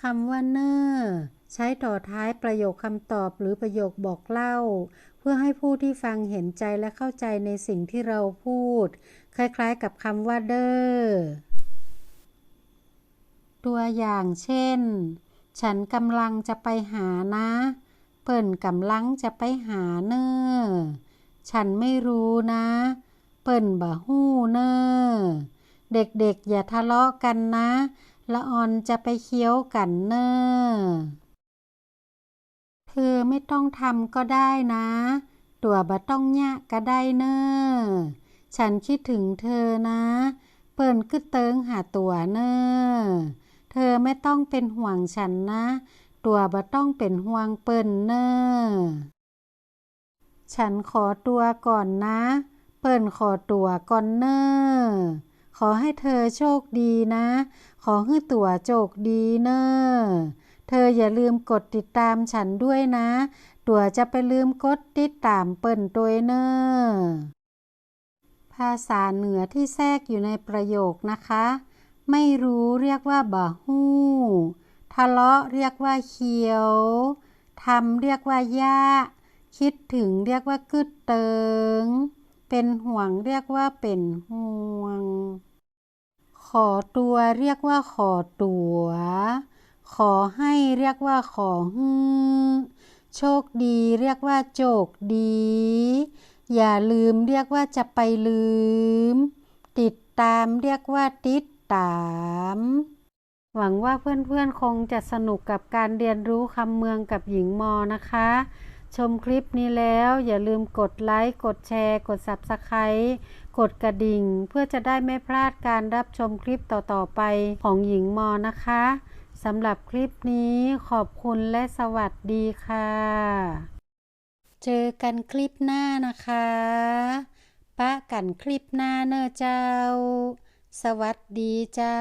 คำว่าเนอใช้ต่อท้ายประโยคคำตอบหรือประโยคบอกเล่า เพื่อให้ผู้ที่ฟังเห็นใจและเข้าใจในสิ่งที่เราพูด คล้ายๆกับคำว่าเดอตัวอย่างเช่น ฉันกำลังจะไปหานะ เปิ่นกำลังจะไปหาเนอฉันไม่รู้นะ เปิ่นบ่ฮู้เนอเด็กๆอย่าทะเลาะกันนะ ละออนจะไปเคี้ยวกันเนอเธอไม่ต้องทำก็ได้นะ ตัวบ่ต้องยะก็ได้เนอฉันคิดถึงเธอนะ เปิ่นกึเติงหาตัวเนอเธอไม่ต้องเป็นห่วงฉันนะ ตัวบ่ต้องเป็นห่วงเปิ่นเนอฉันขอตัวก่อนนะ เปิ่นขอตัวก่อนเนอ ขอให้เธอโชคดีนะ ขอให้ตัวโชคดีเนอเธออย่าลืมกดติดตามฉันด้วยนะ ตัวจะไปลืมกดติดตามเปิ่นตัวเนอภาษาเหนือที่แทรกอยู่ในประโยคนะคะ ไม่รู้เรียกว่าบ่ฮู้ ทะเลาะเรียกว่าเคียว ทำเรียกว่าย่าคิดถึงเรียกว่ากึดเติง เป็นห่วงเรียกว่าเป็นห่วง ขอตัวเรียกว่าขอตัว ขอให้เรียกว่าขอฮือโชคดีเรียกว่าโจกดี อย่าลืมเรียกว่าจะไปลืม ติดตามเรียกว่าติดตาม หวังว่าเพื่อนๆคงจะสนุกกับการเรียนรู้คำเมืองกับหญิงมอนะคะ ชมคลิปนี้แล้วอย่าลืมกดไลค์ กดแชร์ กด Subscribe กดกระดิ่ง เพื่อจะได้ไม่พลาดการรับชมคลิปต่อ ๆ ไปของหญิงมอนะคะสำหรับคลิปนี้ขอบคุณและสวัสดีค่ะ เจอกันคลิปหน้านะคะปะกันคลิปหน้าเนอเจ้า สวัสดีเจ้า